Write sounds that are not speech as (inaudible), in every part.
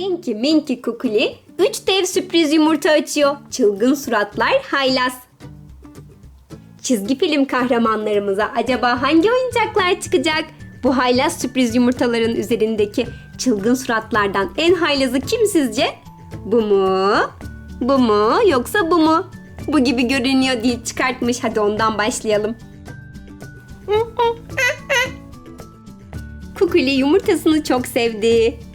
Tinky Minky Kukuli 3 dev sürpriz yumurta açıyor. Çılgın suratlar haylaz. Çizgi film kahramanlarımıza acaba hangi oyuncaklar çıkacak? Bu haylaz sürpriz yumurtaların üzerindeki çılgın suratlardan en haylazı kim sizce? Bu mu? Bu mu yoksa bu mu? Bu gibi görünüyor diye çıkartmış. Hadi ondan başlayalım. (laughs) Kukuli yumurtasını çok sevdi.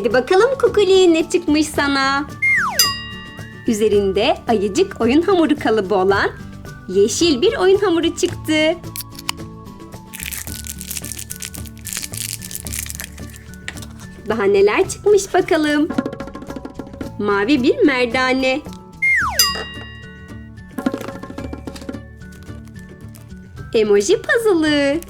Hadi bakalım Kukuli ne çıkmış sana? Üzerinde ayıcık oyun hamuru kalıbı olan yeşil bir oyun hamuru çıktı. Daha neler çıkmış bakalım. Mavi bir merdane. Emoji puzzle'ı.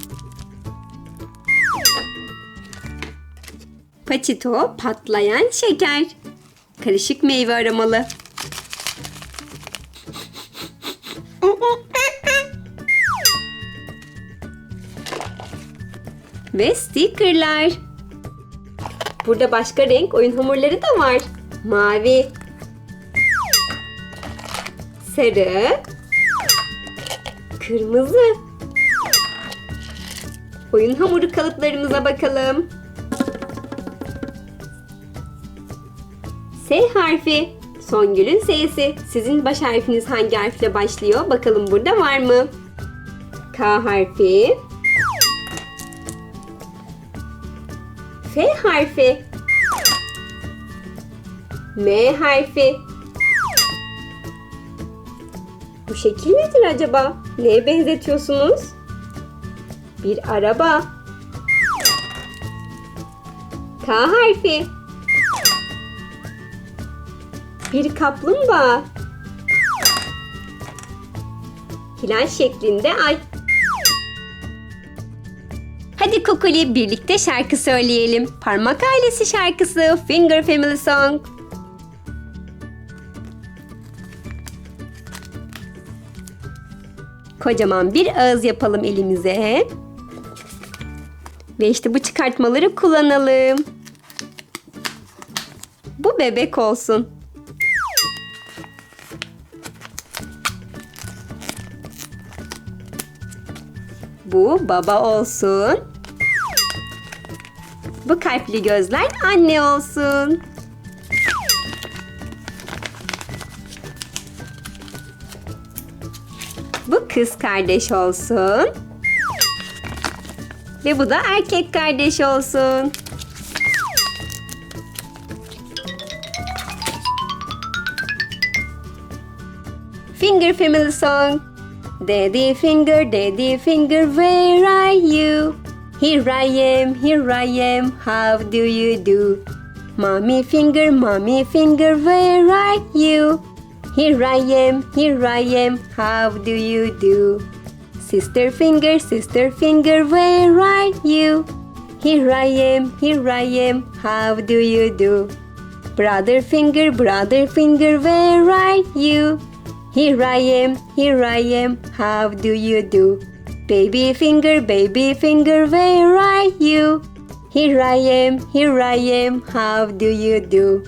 Paçito patlayan şeker. Karışık meyve aromalı. Ve stickerlar. Burada başka renk oyun hamurları da var. Mavi. Sarı. Kırmızı. Oyun hamuru kalıplarımıza bakalım. S harfi. Songül'ün S'si. Sizin baş harfiniz hangi harfle başlıyor? Bakalım burada var mı? K harfi. F harfi. M harfi. Bu şekil nedir acaba? Neye benzetiyorsunuz? Bir araba. K harfi. Bir kaplumbağa. Hilal şeklinde ay. Hadi Kukuli birlikte şarkı söyleyelim. Parmak ailesi şarkısı Finger Family Song. Kocaman bir ağız yapalım elimize. Ve işte bu çıkartmaları kullanalım. Bu bebek olsun. Bu baba olsun. Bu kalpli gözler anne olsun. Bu kız kardeş olsun. Ve bu da erkek kardeş olsun. Finger Family Song. Daddy finger, daddy finger, where are you? Here I am, here I am, how do you do? Mommy finger, mommy finger, where are you? Here I am, here I am, how do you do? Sister finger, sister finger, where are you? Here I am, here I am, how do you do? Brother finger, brother finger, where are you? Here I am, here I am, how do you do? Baby finger, baby finger, where are you? Here I am, here I am, how do you do?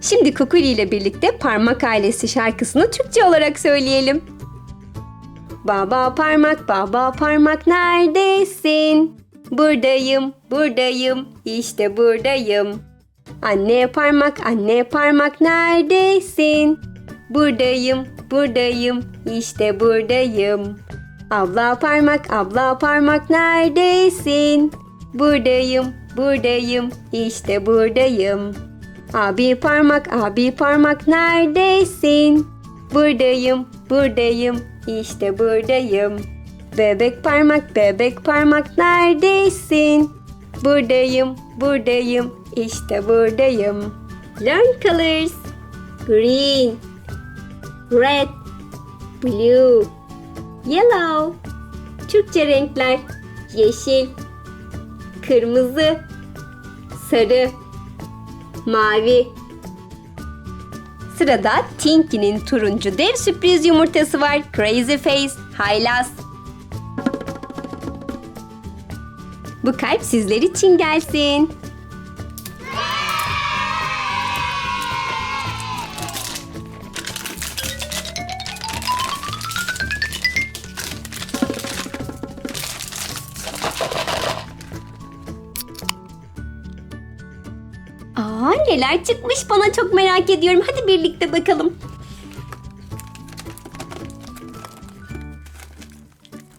Şimdi Kukuli ile birlikte Parmak Ailesi şarkısını Türkçe olarak söyleyelim. Baba parmak, baba parmak neredesin? Buradayım, buradayım, işte buradayım. Anne parmak, anne parmak neredesin? Buradayım, buradayım, işte buradayım. Abla parmak, abla parmak neredesin? Buradayım, buradayım, işte buradayım. Abi parmak, abi parmak neredesin? Buradayım, buradayım, işte buradayım. Bebek parmak, bebek parmak neredesin? Buradayım, buradayım, işte buradayım. Learn colors. Green, red, blue, yellow. Türkçe renkler. Yeşil, kırmızı, sarı, mavi. Sırada Tinky'nin turuncu dev sürpriz yumurtası var. Crazy Face, haylaz. Bu kalp sizler için gelsin. Neler çıkmış bana çok merak ediyorum. Hadi birlikte bakalım.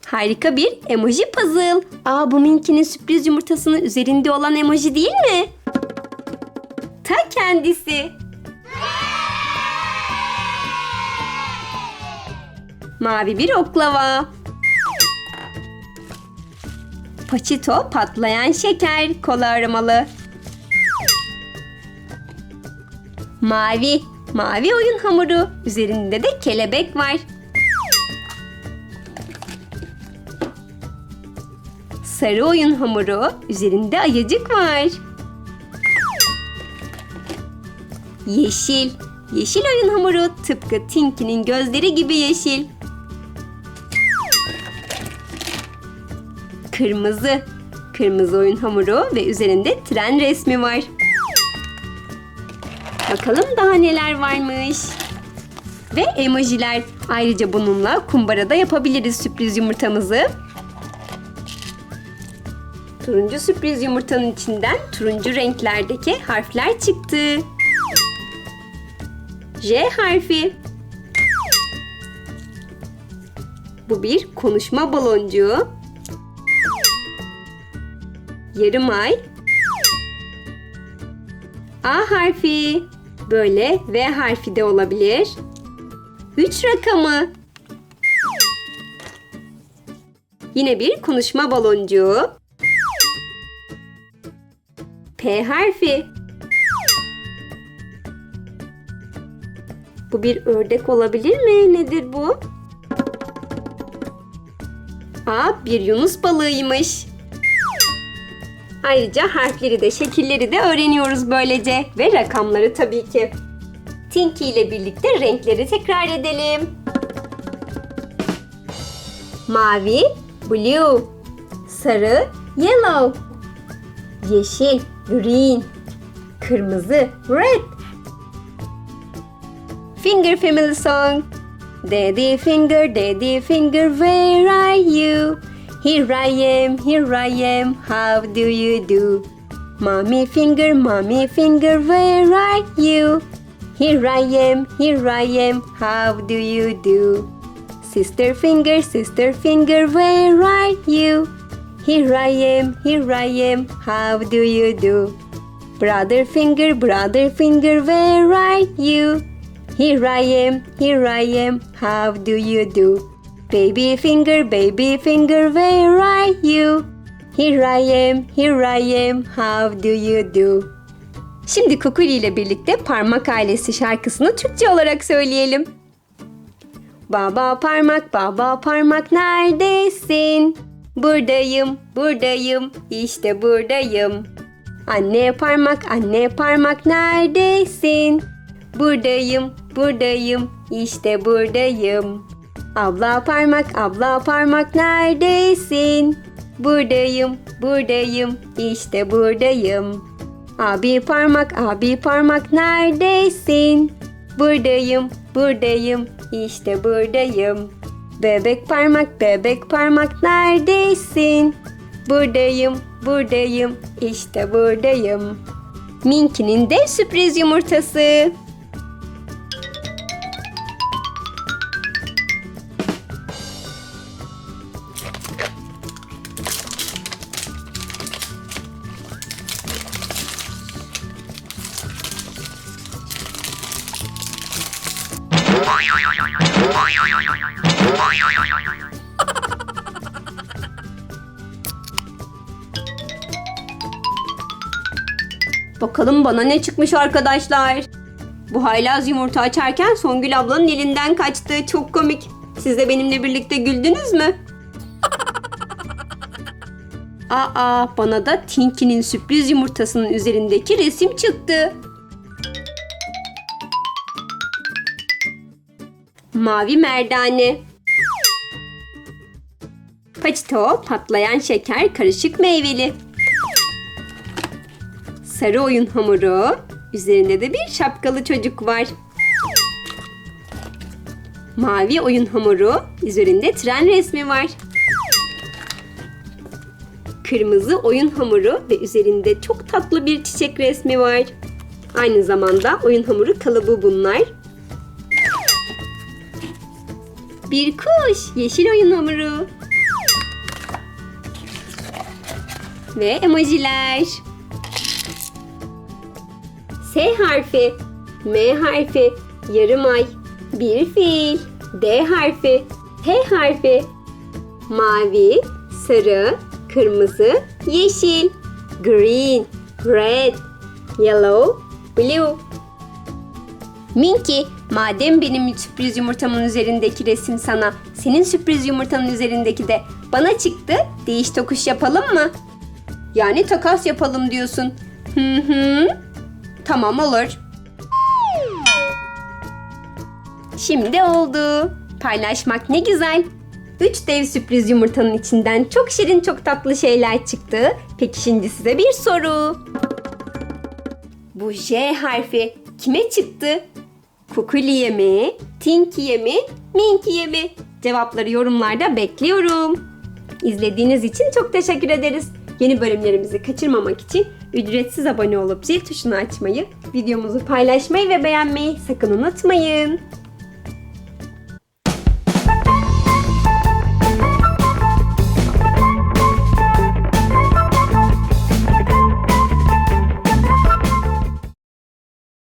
Harika bir emoji puzzle. Aa bu Minky'nin sürpriz yumurtasının üzerinde olan emoji değil mi? Ta kendisi. Mavi bir oklava. Paçito patlayan şeker kola aromalı. Mavi, mavi oyun hamuru. Üzerinde de kelebek var. Sarı oyun hamuru. Üzerinde ayıcık var. Yeşil, yeşil oyun hamuru. Tıpkı Tinky'nin gözleri gibi yeşil. Kırmızı, kırmızı oyun hamuru ve üzerinde tren resmi var. Bakalım daha neler varmış. Ve emojiler. Ayrıca bununla kumbarada yapabiliriz sürpriz yumurtamızı. Turuncu sürpriz yumurtanın içinden turuncu renklerdeki harfler çıktı. J harfi. Bu bir konuşma baloncuğu. Yarım ay. A harfi. Böyle V harfi de olabilir. 3 rakamı. Yine bir konuşma baloncuğu. P harfi. Bu bir ördek olabilir mi? Nedir bu? A bir yunus balığıymış. Ayrıca harfleri de şekilleri de öğreniyoruz böylece ve rakamları tabii ki. Tinky ile birlikte renkleri tekrar edelim. Mavi, blue, sarı, yellow, yeşil, green, kırmızı, red. Finger Family Song Daddy finger, daddy finger, where are you? Here I am, here I am, how do you do? Mommy finger, mommy finger, where are you? Here I am, here I am, how do you do? Sister finger, sister finger, where are you? Here I am, here I am, how do you do? Brother finger, brother finger, where are you? Here I am, here I am, how do you do? Baby finger, baby finger, where are you? Here I am, here I am, how do you do? Şimdi Kukuli ile birlikte Parmak Ailesi şarkısını Türkçe olarak söyleyelim. Baba parmak, baba parmak neredesin? Buradayım, buradayım, işte buradayım. Anne parmak, anne parmak neredesin? Buradayım, buradayım, işte buradayım. Abla parmak, abla parmak neredesin? Buradayım, buradayım, işte buradayım. Abi parmak, abi parmak neredesin? Buradayım, buradayım, işte buradayım. Bebek parmak, bebek parmak neredesin? Buradayım, buradayım, işte buradayım. Minky'nin dev sürpriz yumurtası. (laughs) Bakalım bana ne çıkmış arkadaşlar. Bu haylaz yumurta açarken Songül ablanın elinden kaçtı. Çok komik. Siz de benimle birlikte güldünüz mü? (laughs) Aa bana da Tinky'nin sürpriz yumurtasının üzerindeki resim çıktı. Mavi merdane. Paçito, patlayan şeker, karışık meyveli. Sarı oyun hamuru. Üzerinde de bir şapkalı çocuk var. Mavi oyun hamuru. Üzerinde tren resmi var. Kırmızı oyun hamuru ve üzerinde çok tatlı bir çiçek resmi var. Aynı zamanda oyun hamuru kalıbı bunlar. Bir kuş, yeşil oyun hamuru. Ve emojiler. S harfi, M harfi, yarım ay, bir fiil, D harfi, H harfi, mavi, sarı, kırmızı, yeşil, green, red, yellow, blue. Minky, madem benim sürpriz yumurtamın üzerindeki resim sana, senin sürpriz yumurtanın üzerindeki de bana çıktı. Değiş tokuş yapalım mı? Yani takas yapalım diyorsun. Hı hı. Tamam olur. Şimdi oldu. Paylaşmak ne güzel. Üç dev sürpriz yumurtanın içinden çok şirin çok tatlı şeyler çıktı. Peki şimdi size bir soru. Bu J harfi kime çıktı? Kukuli'ye mi? Tinky'ye mi? Minky'ye mi? Cevapları yorumlarda bekliyorum. İzlediğiniz için çok teşekkür ederiz. Yeni bölümlerimizi kaçırmamak için ücretsiz abone olup zil tuşunu açmayı, videomuzu paylaşmayı ve beğenmeyi sakın unutmayın.